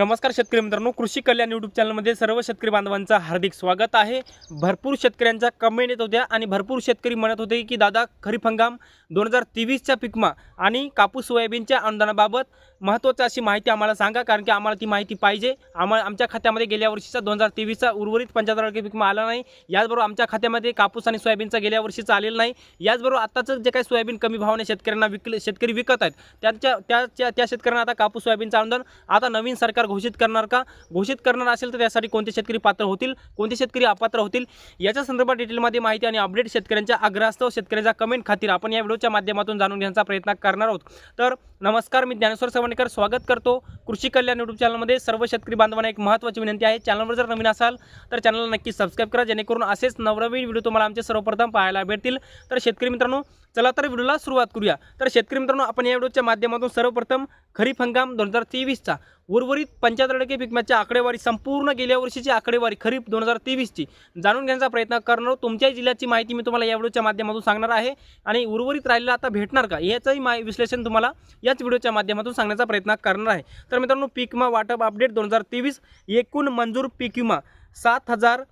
नमस्कार शेतकरी मित्रांनो कृषी कल्याण यूट्यूब चॅनलमध्ये सर्व शेतकरी बांधवांचं हार्दिक स्वागत आहे. भरपूर शेतकऱ्यांच्या कमेंट येत होत्या आणि भरपूर शेतकरी म्हणत होते की दादा खरीप हंगाम दोन हजार तेवीसच्या पिकमा आणि कापूस सोयाबीनच्या अनुदानाबाबत महत्त्वाची अशी माहिती आम्हाला सांगा कारण की आम्हाला ती माहिती पाहिजे. आम्हाला आमच्या खात्यामध्ये गेल्या वर्षीचा दोन हजार तेवीसचा उर्वरित पंच्याहत्तर टक्के पीक आला नाही. याचबरोबर आमच्या खात्यामध्ये कापूस आणि सोयाबीनचा गेल्या वर्षीचा आलेला नाही. याचबरोबर आताचं जे काही सोयाबीन कमी भावाने शेतकऱ्यांना विकले शेतकरी विकत आहेत त्यांच्या त्या त्या शेतकऱ्यांना आता कापूस सोयाबीनचं अनुदान आता नवीन सरकार घोषित करणार का? घोषित करणार असेल तर त्यासाठी कोणते शेतकरी पात्र होतील? कोणते शेतकरी अपात्र होतील? याच्या संदर्भात डिटेलमध्ये माहिती आणि अपडेट शेतकऱ्यांच्या आग्रहास्तव शेतकऱ्यांच्या कमेंट खातीर आपण या व्हिडिओच्या माध्यमातून जाणून घेण्याचा प्रयत्न करणार आहोत. तर नमस्कार मी ज्ञानेश्वर सवणेकर स्वागत करतो. कृषी कल्याण यूट्यूब चॅनलमध्ये सर्व शेतकरी बांधवांना एक महत्त्वाची विनंती आहे. चॅनलवर जर नवीन असाल तर चॅनलला नक्की सबस्क्राईब करा. जेणेकरून असेच नवनवीन व्हिडिओ तुम्हाला आमचे सर्वप्रथम पाहायला भेटतील. तर शेतकरी मित्रांनो चला तर व्हिडिओला सुरुवात करूया. तर शेतकरी मित्रांनो आपण या व्हिडिओच्या माध्यमातून सर्वप्रथम खरीप हंगाम दोन हजार तेवीसचा उर्वरित पंच्याहत्तर टक्के पिकम्याची आकडेवारी संपूर्ण गेल्या वर्षीची आकडेवारी खरीप दोन हजार तेवीसची जाणून घेण्याचा प्रयत्न करणार तुमच्या जिल्ह्याची माहिती मी तुम्हाला या व्हिडिओच्या माध्यमातून सांगणार आहे आणि उर्वरित राहिलेला आता भेटणार का याचंही मा विश्लेषण तुम्हाला याच व्हिडिओच्या माध्यमातून सांगण्याचा प्रयत्न करणार आहे. तर मित्रांनो पीक विमा वाटप अपडेट दोन हजार तेवीस एकूण मंजूर पीक विमा सात हजार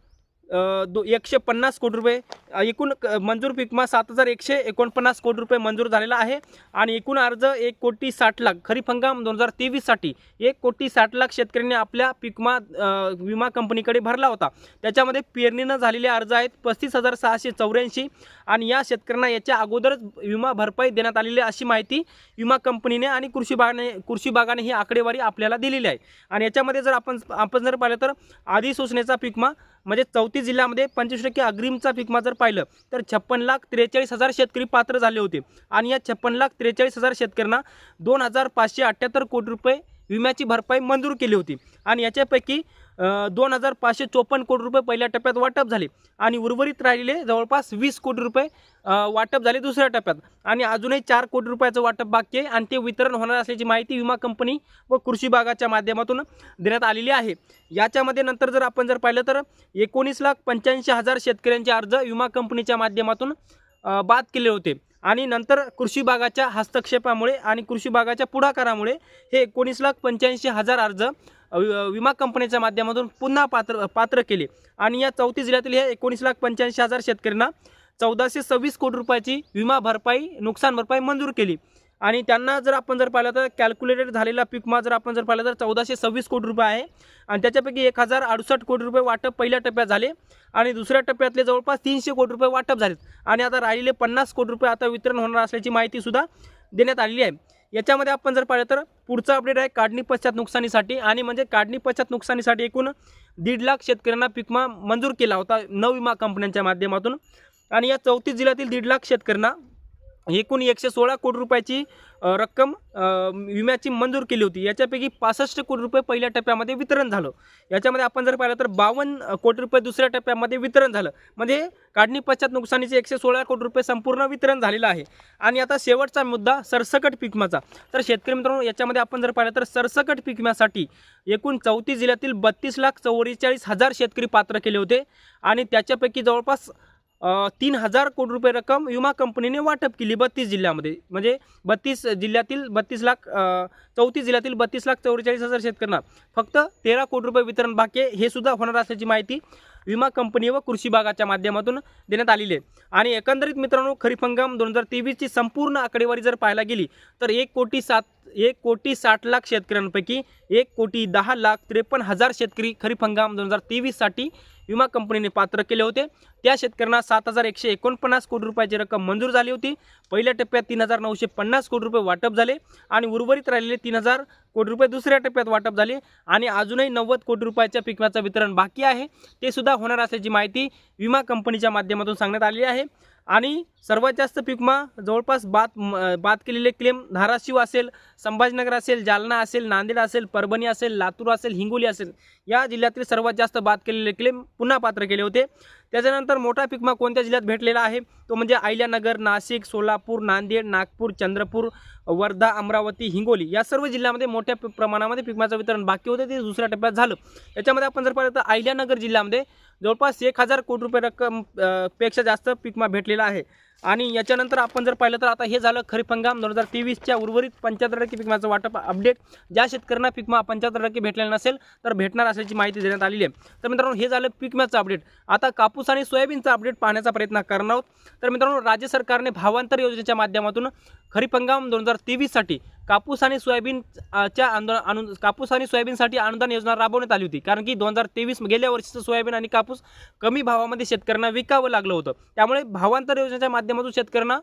दो एकशे पन्नास कोटी रुपये एकूण मंजूर पिकमा सात हजार एकशे एकोणपन्नास कोटी रुपये मंजूर झालेला आहे. आणि एकूण अर्ज एक कोटी साठ लाख खरीप हंगाम दोन हजार तेवीससाठी एक कोटी साठ लाख शेतकऱ्यांनी आपल्या पिकमा विमा कंपनीकडे भरला होता. त्याच्यामध्ये पेरणीनं झालेले अर्ज आहेत पस्तीस हजार सहाशे चौऱ्याऐंशी आणि या शेतकऱ्यांना याच्या अगोदरच विमा भरपाई देण्यात आलेली अशी माहिती विमा कंपनीने आणि कृषी बागाने कृषी बागाने ही आकडेवारी आपल्याला दिलेली आहे. आणि याच्यामध्ये जर आपण आपण जर पाहिलं तर आधी सूचनेचा पीकमा म्हणजे चौतीस जिल्ह्यामध्ये पंचवीस टक्के अग्रिमचा पीकमा जर पाहिलं तर छप्पन लाख त्रेचाळीस हजार शेतकरी पात्र झाले होते. आणि या छप्पन लाख त्रेचाळीस हजार शेतकऱ्यांना दोन हजार पाचशे अठ्ठ्याहत्तर कोटी रुपये विम्याची भरपाई मंजूर केली होती. आणि याच्यापैकी दोन हजार पाचशे चोपन्न कोटी रुपये पहिल्या टप्प्यात वाटप झाले. आणि उर्वरित राहिलेले जवळपास वीस कोटी रुपये वाटप झाले दुसऱ्या टप्प्यात. आणि अजूनही चार कोटी रुपयाचं वाटप बाकी आहे आणि ते वितरण होणार असल्याची माहिती विमा कंपनी व कृषी विभागाच्या माध्यमातून देण्यात आलेली आहे. याच्यामध्ये नंतर जर आपण जर पाहिलं तर एकोणीस लाख पंच्याऐंशी हजार शेतकऱ्यांचे अर्ज विमा कंपनीच्या माध्यमातून बाद केले होते. आणि नंतर कृषी भागाच्या हस्तक्षेपामुळे आणि कृषी भागाच्या पुढाकारामुळे हे एकोणीस लाख पंच्याऐंशी हजार अर्ज वि- विमा कंपनीच्या माध्यमातून पुन्हा पात्र पात्र केले. आणि या चौतीस जिल्ह्यातील हे एकोणीस लाख पंच्याऐंशी हजार शेतकऱ्यांना चौदाशे सव्वीस कोटी रुपयाची विमा भरपाई नुकसान भरपाई मंजूर केली. आणि त्यांना जर आपण जर पाहिलं तर कॅल्क्युलेटेड झालेला पिकमा जर आपण जर पाहिलं तर चौदाशे सव्वीस कोटी रुपये आहे. आणि त्याच्यापैकी एक हजार अडुसष्ट कोटी रुपये वाटप पहिल्या टप्प्यात झाले. आणि दुसऱ्या टप्प्यातले जवळपास तीनशे कोटी रुपये वाटप झालेत. आणि आता राहिलेले पन्नास कोटी रुपये आता वितरण होणार असल्याची माहितीसुद्धा देण्यात आलेली आहे. याच्यामध्ये आपण जर पाहिलं तर पुढचा अपडेट आहे काढणी पश्चात नुकसानीसाठी. आणि म्हणजे काढणी पश्चात नुकसानीसाठी एकूण दीड लाख शेतकऱ्यांना पिकमा मंजूर केला होता नऊ विमा कंपन्यांच्या माध्यमातून. आणि या चौतीस जिल्ह्यातील दीड लाख शेतकऱ्यांना एकूण एकशे सोळा कोटी रुपयाची रक्कम विम्याची मंजूर केली होती. याच्यापैकी पासष्ट कोटी रुपये पहिल्या टप्प्यामध्ये वितरण झालं. याच्यामध्ये आपण जर पाहिलं तर बावन्न कोटी रुपये दुसऱ्या टप्प्यामध्ये वितरण झालं. म्हणजे काढणी पश्चात नुकसानीचे एकशे सोळा कोटी रुपये संपूर्ण वितरण झालेलं आहे. आणि आता शेवटचा मुद्दा सरसकट पिकमाचा तर शेतकरी मित्रांनो याच्यामध्ये आपण जर पाहिलं तर सरसकट पिकम्यासाठी एकूण चौतीस जिल्ह्यातील बत्तीस लाख चौवेचाळीस हजार शेतकरी पात्र केले होते. आणि त्याच्यापैकी जवळपास तीन हजार कोटी रुपये रक्कम विमा कंपनीने वाटप केली बत्तीस जिल्ह्यामध्ये. म्हणजे बत्तीस जिल्ह्यातील बत्तीस लाख चौतीस जिल्ह्यातील बत्तीस लाख चौवेचाळीस हजार शेतकऱ्यांना. फक्त तेरा कोटी रुपये वितरण बाकी हे सुद्धा होणार असल्याची माहिती विमा कंपनी व कृषी भागाच्या माध्यमातून देण्यात आलेली आहे. आणि एकंदरीत मित्रांनो खरीप हंगाम दोन हजार तेवीसची संपूर्ण आकडेवारी जर पाहायला गेली तर एक कोटी सात एक कोटी साठ लाख शेतकऱ्यांपैकी एक कोटी दहा लाख त्रेपन्न हजार शेतकरी खरीप हंगाम दोन हजार तेवीससाठी विमा कंपनीने पात्र केले होते. त्या शेतकऱ्यांना सात हजार एकशे एकोणपन्नास कोटी रुपयाची रक्कम मंजूर झाली होती. पहिल्या टप्प्यात तीन हजार नऊशे पन्नास कोटी रुपये वाटप झाले आणि उर्वरित राहिलेले तीन हजार कोटी रुपये दुसऱ्या टप्प्यात वाटप झाले आणि अजूनही नव्वद कोटी रुपयाच्या पिकम्याचं वितरण बाकी आहे. ते सुद्धा होणार असल्याची माहिती विमा कंपनीच्या माध्यमातून सांगण्यात आली आहे. आणि सर्वात जास्त पिकमा जवळपास बाद बात बाद केलेले क्लेम धाराशिव असेल संभाजीनगर असेल जालना असेल नांदेड असेल परभणी असेल लातूर असेल हिंगोली असेल या जिल्ह्यातील सर्वात जास्त बाद केलेले क्लेम पुन्हा पात्र केले होते. त्याच्यानंतर मोठा पिकमा कोणत्या जिल्ह्यात भेटलेला आहे? तो म्हणजे अहिल्यानगर नाशिक सोलापूर नांदेड नागपूर चंद्रपूर वर्धा अमरावती हिंगोली या सर्व जिल्ह्यामध्ये मोठ्या प्रमाणामध्ये पिकमाचं वितरण बाकी होतं ते दुसऱ्या टप्प्यात झालं. याच्यामध्ये आपण जर पाहिलं तर अहिल्यानगर जिल्ह्यामध्ये जवळपास एक हजार कोटी रुपये रक्कमपेक्षा जास्त पिकमा भेटलेला आहे. आणि याच्यानंतर आपण जर पाहिलं तर आता हे झालं खरीप हंगाम दोन हजार तेवीसच्या उर्वरित पंच्याहत्तर टक्के पिकमाचं वाटप अपडेट ज्या शेतकऱ्यांना पिकमा पंच्याहत्तर टक्के भेटलेला नसेल तर भेटणार असल्याची माहिती देण्यात आलेली आहे. तर मित्रांनो हे झालं पिकम्याचं अपडेट आता कापूस आणि सोयाबीनचा अपडेट पाहण्याचा प्रयत्न करणार आहोत. तर मित्रांनो राज्य सरकारने भावांतर योजनेच्या माध्यमातून खरीप हंगाम दोन हजार तेवीससाठी कापूस आणि सोयाबीन च्या आंदोलन अनु कापूस आणि सोयाबीनसाठी अनुदान योजना राबवण्यात आली होती. कारण की दोन हजार तेवीस गेल्या वर्षीचं सोयाबीन आणि कापूस कमी भावामध्ये शेतकऱ्यांना विकावं लागलं होतं. त्यामुळे भावांतर योजनेच्या माध्यमातून शेतकऱ्यांना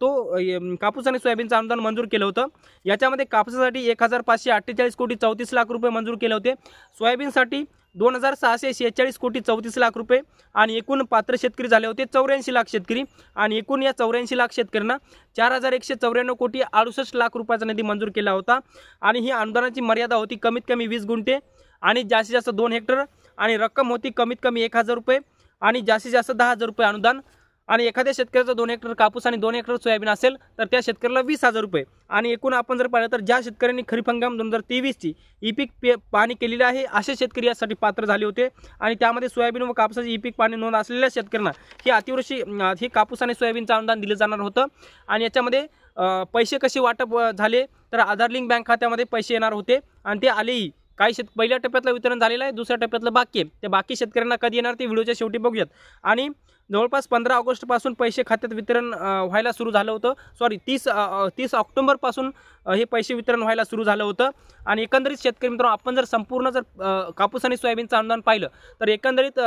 तो कापूस आणि सोयाबीनचं अनुदान मंजूर केलं होतं. याच्यामध्ये कापसासाठी एक हजार पाचशे अठ्ठेचाळीस कोटी चौतीस लाख रुपये मंजूर केले होते. सोयाबीनसाठी दोन हजार सहाशे शेहेचाळीस कोटी चौतीस लाख रुपये आणि एकूण पात्र शेतकरी झाले होते चौऱ्याऐंशी लाख शेतकरी आणि एकूण या चौऱ्याऐंशी लाख शेतकऱ्यांना चार हजार एकशे चौऱ्याण्णव कोटी अडुसष्ट लाख रुपयाचा निधी मंजूर केला होता. आणि ही अनुदानाची मर्यादा होती कमीत कमी वीस गुंठे आणि जास्तीत जास्त दोन हेक्टर आणि रक्कम होती कमीत कमी एक हजार रुपये आणि जास्तीत जास्त दहा हजार रुपये अनुदान. आणि एखाद्या शेतकऱ्याचं दोन हेक्टर कापूस आणि दोन हेक्टर सोयाबीन असेल तर त्या शेतकऱ्याला वीस हजार रुपये. आणि एकूण आपण जर पाहिलं तर ज्या शेतकऱ्यांनी खरीप हंगाम दोन हजार तेवीसची ई पीक पे पाणी केलेली आहे असे शेतकरी यासाठी पात्र झाले होते. आणि त्यामध्ये सोयाबीन व कापसाची ई पीक पाणी नोंद असलेल्या शेतकऱ्यांना ही अतिवृष्टी हे ही कापूस आणि सोयाबीनचं अनुदान दिलं जाणार होतं. आणि याच्यामध्ये पैसे कसे वाटप झाले तर आधार लिंक बँक खात्यामध्ये पैसे येणार होते. आणि ते आलेही. काही शेत पहिल्या टप्प्यातलं वितरण झालेलं आहे दुसऱ्या टप्प्यातलं बाकी आहे. ते बाकी शेतकऱ्यांना कधी येणार ते व्हिडिओच्या शेवटी बघूयात. आणि जवळपास पंधरा ऑगस्टपासून पैसे खात्यात वितरण व्हायला सुरू झालं होतं. सॉरी तीस तीस ऑक्टोंबरपासून हे पैसे वितरण व्हायला सुरू झालं होतं. आणि एकंदरीत शेतकरी मित्रांनो आपण जर संपूर्ण जर कापूस आणि सोयाबीनचं अनुदान पाहिलं तर एकंदरीत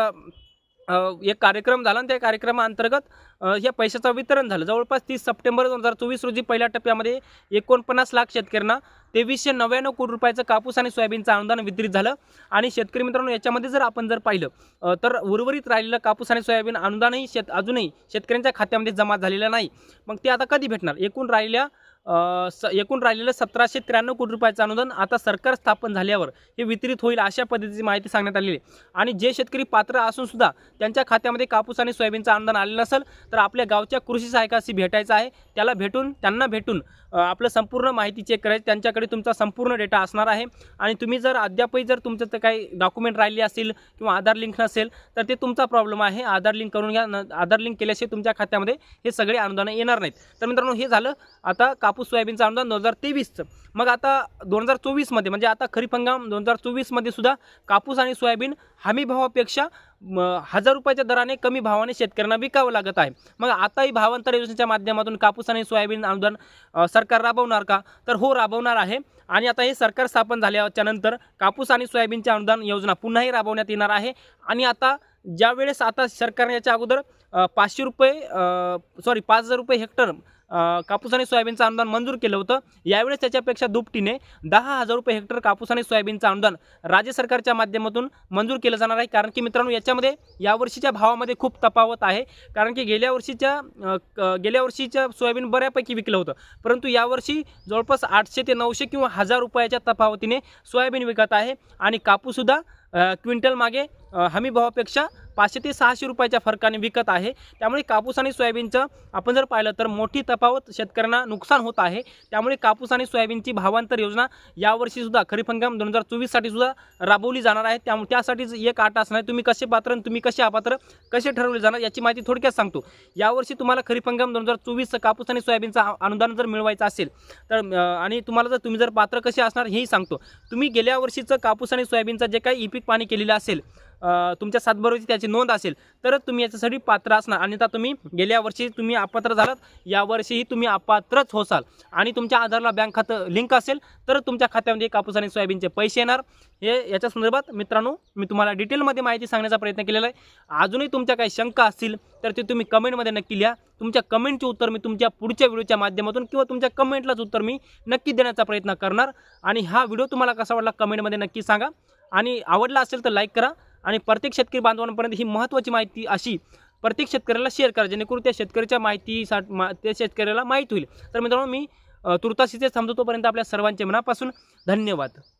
एक कार्यक्रम झाला आणि त्या कार्यक्रमाअंतर्गत या पैशाचं वितरण झालं. जवळपास तीस सप्टेंबर दोन हजार चोवीस रोजी पहिल्या टप्प्यामध्ये एकोणपन्नास लाख शेतकऱ्यांना तेवीसशे नव्याण्णव कोटी रुपयाचं कापूस आणि सोयाबीनचं अनुदान वितरित झालं. आणि शेतकरी मित्रांनो याच्यामध्ये जर आपण जर पाहिलं तर उर्वरित राहिलेलं कापूस आणि सोयाबीन अनुदानही शेत अजूनही शेतकऱ्यांच्या खात्यामध्ये जमा झालेलं नाही. मग ते आता कधी भेटणार? एकूण राहिल्या स एकूण राहिलेलं सतराशे त्र्याण्णव कोटी रुपयाचं अनुदान आता सरकार स्थापन झाल्यावर हे वितरित होईल अशा पद्धतीची माहिती सांगण्यात आलेली आहे. आणि जे शेतकरी पात्र असून सुद्धा त्यांच्या खात्यामध्ये कापूस आणि सोयाबीनचं अनुदान आलेलं नसेल तर आपल्या गावच्या कृषी सहायकाशी भेटायचं आहे. त्याला भेटून त्यांना भेटून आपलं संपूर्ण माहिती चेक करायची. त्यांच्याकडे तुमचा संपूर्ण डेटा असणार आहे. आणि तुम्ही जर अद्यापही जर तुमचं तर काही डॉक्युमेंट राहिले असेल किंवा आधार लिंक नसेल तर ते तुमचा प्रॉब्लेम आहे. आधार लिंक करून घ्या. आधार लिंक केल्याशिवाय तुमच्या खात्यामध्ये हे सगळे अनुदानं येणार नाहीत. तर मित्रांनो हे झालं. आता कापूस कापूस सोयाबीनचं अनुदान दोन हजार तेवीसचं. मग आता दोन हजार चोवीसमध्ये म्हणजे आता खरीप हंगाम दोन हजार चोवीसमध्ये सुद्धा कापूस आणि सोयाबीन हमी भावापेक्षा हजार रुपयाच्या दराने कमी भावाने शेतकऱ्यांना विकावं लागत आहे. मग आताही भावांतर योजनेच्या माध्यमातून कापूस आणि सोयाबीन अनुदान सरकार राबवणार का? तर हो राबवणार आहे. आणि आता हे सरकार स्थापन झाल्याच्यानंतर कापूस आणि सोयाबीनचे अनुदान योजना पुन्हाही राबवण्यात येणार आहे. आणि आता ज्या वेळेस आता सरकारने याच्या अगोदर पाचशे रुपये सॉरी पाच हजार रुपये हेक्टर कापूस आणि सोयाबीनचं अनुदान मंजूर केलं होतं. यावेळेस त्याच्यापेक्षा दुपटीने दहा हजार रुपये हेक्टर कापूस आणि सोयाबीनचं अनुदान राज्य सरकारच्या माध्यमातून मंजूर केलं जाणार आहे. कारण की मित्रांनो याच्यामध्ये यावर्षीच्या भावामध्ये खूप तफावत आहे. कारण की गेल्या वर्षीच्या क- गेल्या वर्षीच्या सोयाबीन बऱ्यापैकी विकलं होतं. परंतु यावर्षी जवळपास आठशे ते नऊशे किंवा हजार रुपयाच्या तफावतीने सोयाबीन विकत आहे. आणि कापूससुद्धा क्विंटलमागे क्विंटल मागे हमी भावापेक्षा पाचशे ते सहाशे रुपयाच्या फरकाने विकत आहे. त्यामुळे कापूस आणि सोयाबीनचं आपण जर पाहिलं तर मोठी तफावत शेतकऱ्यांना नुकसान होत आहे. त्यामुळे कापूस आणि सोयाबीनची भावांतर योजना यावर्षीसुद्धा खरीप हंगाम दोन हजार चोवीससाठी सुद्धा राबवली जाणार आहे. त्यामुळे त्यासाठीच एक आठ असणार आहे. तुम्ही कसे पात्र आणि तुम्ही कसे अपात्र कसे ठरवले जाणार याची माहिती थोडक्यात सांगतो. यावर्षी तुम्हाला खरीप हंगाम दोन हजार चोवीसचं कापूस आणि सोयाबीनचं अनुदान जर मिळवायचं असेल तर आणि तुम्हाला जर तुम्ही जर पात्र कसे असणार हेही सांगतो. तुम्ही गेल्या वर्षीचं कापूस आणि सोयाबीनचं जे काही ई पीक पाणी केलेलं असेल तुमच्या सातबाराची त्याची नोंद असेल तरच तुम्ही याच्यासाठी पात्र असणार. आणि आता तुम्ही गेल्या वर्षी तुम्ही अपात्र झालात यावर्षीही तुम्ही अपात्रच होसाल. आणि तुमच्या आधारला बँक खातं लिंक असेल तर तुमच्या खात्यामध्ये कापूस आणि सोयाबीनचे पैसे येणार. हे याच्या संदर्भात मित्रांनो मी तुम्हाला डिटेलमध्ये माहिती सांगण्याचा प्रयत्न केलेला आहे. अजूनही तुमच्या काही शंका असतील तर ते तुम्ही कमेंटमध्ये नक्की लिहा. तुमच्या कमेंटचे उत्तर मी तुमच्या पुढच्या व्हिडिओच्या माध्यमातून किंवा तुमच्या कमेंटलाच उत्तर मी नक्की देण्याचा प्रयत्न करणार. आणि हा व्हिडिओ तुम्हाला कसा वाटला कमेंटमध्ये नक्की सांगा. आणि आवडला असेल तर लाईक करा. आणि प्रत्येक शेतकरी बांधवांपर्यंत ही महत्त्वाची माहिती अशी प्रत्येक शेतकऱ्याला शेअर करा जेणेकरून त्या शेतकऱ्याच्या माहितीसाठी मा त्या शेतकऱ्याला माहीत होईल. तर मित्रांनो मी तुर्तासीचे तुर्तास थांबतो तोपर्यंत आपल्या सर्वांचे मनापासून धन्यवाद.